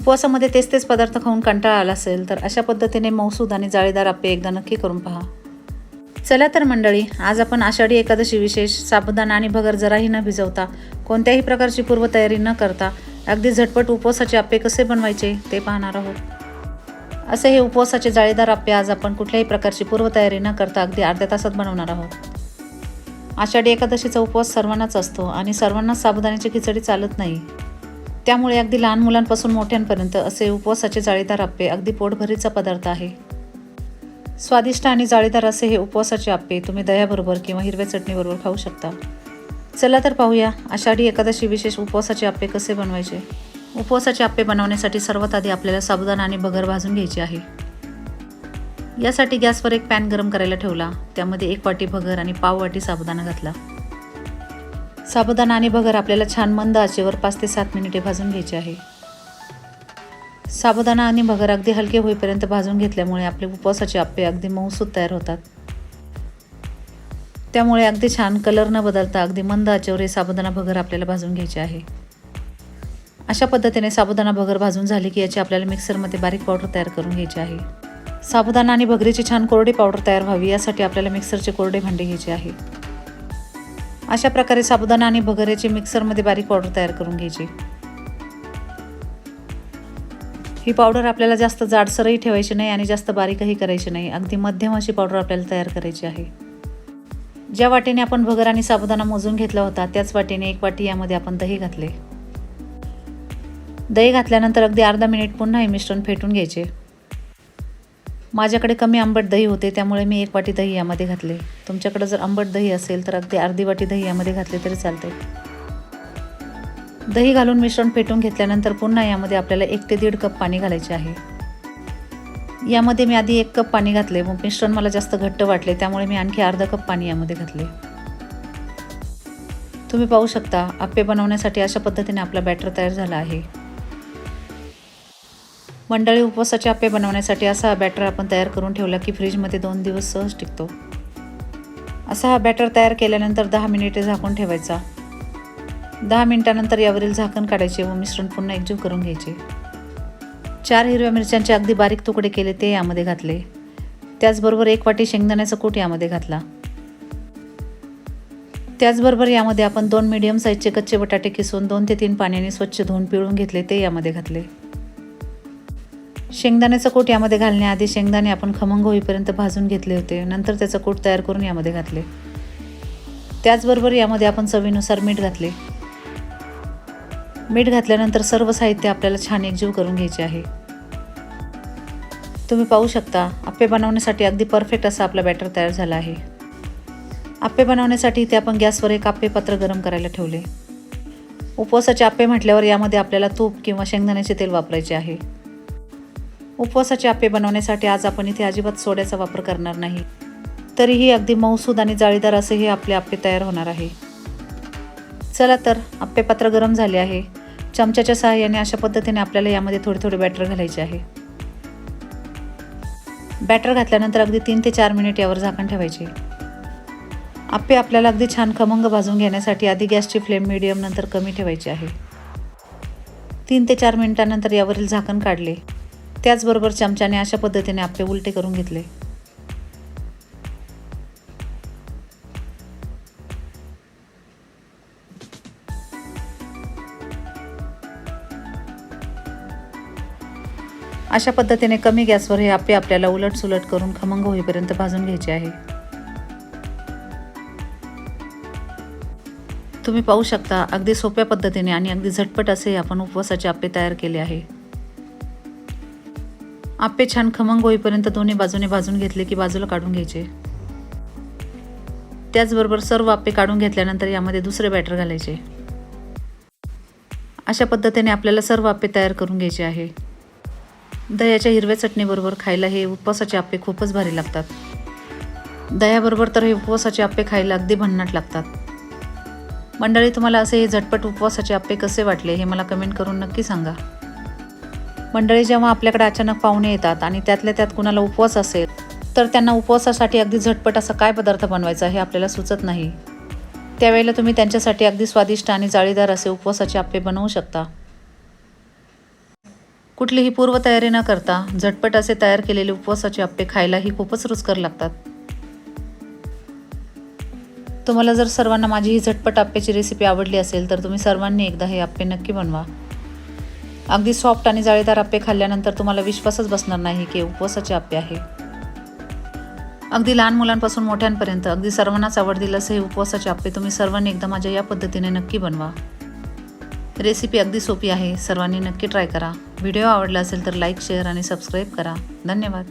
उपवासामध्ये तेच तेच पदार्थ खाऊन कंटाळा आला असेल तर अशा पद्धतीने मौसूद आणि जाळीदार आप्पे एकदा नक्की करून पहा. चला तर मंडळी आज आपण आषाढी एकादशी विशेष साबुदाणा आणि भगर जराही न भिजवता कोणत्याही प्रकारची पूर्वतयारी न करता अगदी झटपट उपवासाचे आप्पे कसे बनवायचे ते पाहणार आहोत. असे हे उपवासाचे जाळीदार आप्पे आज आपण कुठल्याही प्रकारची पूर्वतयारी न करता अगदी अर्ध्या तासात बनवणार आहोत. आषाढी एकादशीचा उपवास सर्वांनाच असतो आणि सर्वांनाच साबुदाण्याची खिचडी चालत नाही. त्यामुळे अगदी लहान मुलांपासून मोठ्यांपर्यंत असे उपवासाचे जाळीदार आप्पे अगदी पोटभरीचा पदार्थ आहे. स्वादिष्ट आणि जाळीदार असे हे उपवासाचे आप्पे तुम्ही दह्याबरोबर किंवा हिरव्या चटणीबरोबर खाऊ शकता. चला तर पाहूया आषाढी एकादशी विशेष उपवासाचे आप्पे कसे बनवायचे? उपवासाचे आप्पे बनवण्यासाठी सर्वात आधी आपल्याला साबुदाणा आणि भगर भाजून घ्यायची आहे. यासाठी गॅसवर एक पॅन गरम करायला ठेवला. त्यामध्ये एक वाटी भगर आणि पाव वाटी साबुदाणा घातला. साबुदाणा आणि भगर आपल्याला छान मंद आचेवर पाच ते सात मिनिटे भाजून घ्यायचे आहे. साबुदाणा आणि भगर अगदी हलके होईपर्यंत भाजून घेतल्यामुळे आपले उपवासाचे आप्पे अगदी मऊसूत तयार होतात. त्यामुळे अगदी छान कलर न बदलता अगदी मंद आचेवर हे साबुदाणा भगर आपल्याला भाजून घ्यायचे आहे. अशा पद्धतीने साबुदाणा भगर भाजून झाली की याची आपल्याला मिक्सरमध्ये बारीक पावडर तयार करून घ्यायची आहे. साबुदाणा आणि भगरीची छान कोरडी पावडर तयार व्हावी यासाठी आपल्याला मिक्सरचे कोरडे भांडे घ्यायचे आहे. अशा प्रकारे साबुदाणा आणि भगरेची मिक्सरमध्ये बारीक पावडर तयार करून घ्यायची. ही पावडर आपल्याला जास्त जाडसरही ठेवायची नाही आणि जास्त बारीकही करायची नाही. अगदी मध्यम अशी पावडर आपल्याला तयार करायची आहे. ज्या वाटेने आपण भगर आणि साबुदाणा मोजून घेतला होता त्याच वाटेने एक वाटी यामध्ये आपण दही घातले. दही घातल्यानंतर अगदी अर्धा मिनिट पुन्हा हे मिश्रण फेटून घ्यायचे. माझ्याकडे कमी आंबट दही होते त्यामुळे मी एक वाटी दही यामध्ये घातले. तुमच्याकडे जर आंबट दही असेल तर अगदी अर्धी वाटी दही यामध्ये घातले तरी चालते दही घालून मिश्रण फेटून घेतल्यानंतर पुन्हा यामध्ये आपल्याला एक ते दीड कप पाणी घालायचे आहे. यामध्ये मी आधी एक कप पाणी घातले. मग मिश्रण मला जास्त घट्ट वाटले त्यामुळे मी आणखी अर्धा कप पाणी यामध्ये घातले. तुम्ही पाहू शकता आप्पे बनवण्यासाठी अशा पद्धतीने आपला बॅटर तयार झाला आहे. मंडळी उपवासाचे आप्पे बनवण्यासाठी असा बॅटर आपण तयार करून ठेवला की फ्रीजमध्ये दोन दिवस सहज टिकतो. असा हा बॅटर तयार केल्यानंतर दहा मिनिटे झाकून ठेवायचा. दहा मिनिटानंतर यावरील झाकण काढायचे व मिश्रण पुन्हा एकजीव करून घ्यायचे. चार हिरव्या मिरच्यांचे अगदी बारीक तुकडे केले ते यामध्ये घातले. त्याचबरोबर एक वाटी शेंगदाण्याचा कूट यामध्ये घातला. त्याचबरोबर यामध्ये आपण दोन मीडियम साईजचे कच्चे बटाटे किसून दोन ते तीन पाण्याने स्वच्छ धुवून पिळून घेतले ते यामध्ये घातले. शेंगदाण्याचा कोट यामध्ये घालण्याआधी शेंगदाणे आपण खमंग होईपर्यंत भाजून घेतले होते. नंतर त्याचा कोट तयार करून यामध्ये घातले. त्याचबरोबर यामध्ये आपण चवीनुसार मीठ घातले. मीठ घातल्यानंतर सर्व साहित्य आपल्याला छान एकजीव करून घ्यायचे आहे. तुम्ही पाहू शकता आप्पे बनवण्यासाठी अगदी परफेक्ट असा आपला बॅटर तयार झाला आहे. आप्पे बनवण्यासाठी इथे आपण गॅसवर एक आप्पे पात्र गरम करायला ठेवले. उपवासाचे आप्पे म्हटल्यावर यामध्ये आपल्याला तूप किंवा शेंगदाण्याचे तेल वापरायचे आहे. उपवासाचे आप्पे बनवण्यासाठी आज आपण इथे अजिबात सोड्याचा वापर करणार नाही. तरीही अगदी मऊसूद आणि जाळीदार असे हे आपले आप्पे तयार होणार आहे. चला तर आप्पे पात्र गरम झाले आहे. चमच्याच्या सहाय्याने अशा पद्धतीने आपल्याला यामध्ये थोडे थोडे बॅटर घालायचे आहे. बॅटर घातल्यानंतर अगदी तीन ते चार मिनिट यावर झाकण ठेवायचे. आप्पे आपल्याला अगदी छान खमंग भाजून घेण्यासाठी आधी गॅसची फ्लेम मिडियम नंतर कमी ठेवायची आहे. तीन ते चार मिनिटानंतर यावरील झाकण काढले. त्याचबरोबर चमच्याने अशा पद्धतीने आपले उलटे करून घेतले. अशा पद्धतीने कमी गॅसवर हे आप्पे आपल्याला उलट सुलट करून खमंग होईपर्यंत भाजून घ्यायचे आहे. तुम्ही पाहू शकता अगदी सोप्या पद्धतीने आणि अगदी झटपट असे आपण उपवासाचे आप्पे तयार केले आहे. आप्पे छान खमंग होईपर्यंत दोन्ही बाजूने भाजून घेतले की बाजूला काढून घ्यायचे. त्याचबरोबर सर्व आप्पे काढून घेतल्यानंतर यामध्ये दुसरे बॅटर घालायचे. अशा पद्धतीने आपल्याला सर्व आप्पे तयार करून घ्यायचे आहे. दह्याच्या हिरव्या चटणीबरोबर खायला हे उपवासाचे आप्पे खूपच भारी लागतात. दह्याबरोबर तर हे उपवासाचे आप्पे खायला अगदी भन्नाट लागतात. मंडळी तुम्हाला असे हे झटपट उपवासाचे आप्पे कसे वाटले हे मला कमेंट करून नक्की सांगा. मंडळी जेव्हा आपल्याकडे अचानक पाहुणे येतात आणि त्यातल्या त्यात कुणाला उपवास असेल तर त्यांना उपवासासाठी अगदी झटपट असा काय पदार्थ बनवायचा हे आपल्याला सुचत नाही. त्यावेळेला तुम्ही त्यांच्यासाठी अगदी स्वादिष्ट आणि जाळीदार असे उपवासाचे आप्पे बनवू शकता. कुठलीही पूर्वतयारी न करता झटपट असे तयार केलेले उपवासाचे आप्पे खायलाही खूपच रुचकर लागतात. तुम्हाला जर सर्वांना माझी ही झटपट आप्याची रेसिपी आवडली असेल तर तुम्ही सर्वांनी एकदा हे आप्पे नक्की बनवा. अगदी सॉफ्ट आणि जाळीदार आप्पे खाल्ल्यानंतर तुम्हाला विश्वासच बसणार नाही की उपवासाचे आप्पे आहे. अगदी लहान मुलांपासून मोठ्यांपर्यंत अगदी सर्वांनाच आवडतील असे हे उपवासाचे आप्पे तुम्ही सर्वांनी एकदा माझ्या या पद्धतीने नक्की बनवा. रेसिपी अगदी सोपी आहे सर्वांनी नक्की ट्राय करा. व्हिडिओ आवडला असेल तर लाईक शेअर आणि सबस्क्राईब करा. धन्यवाद.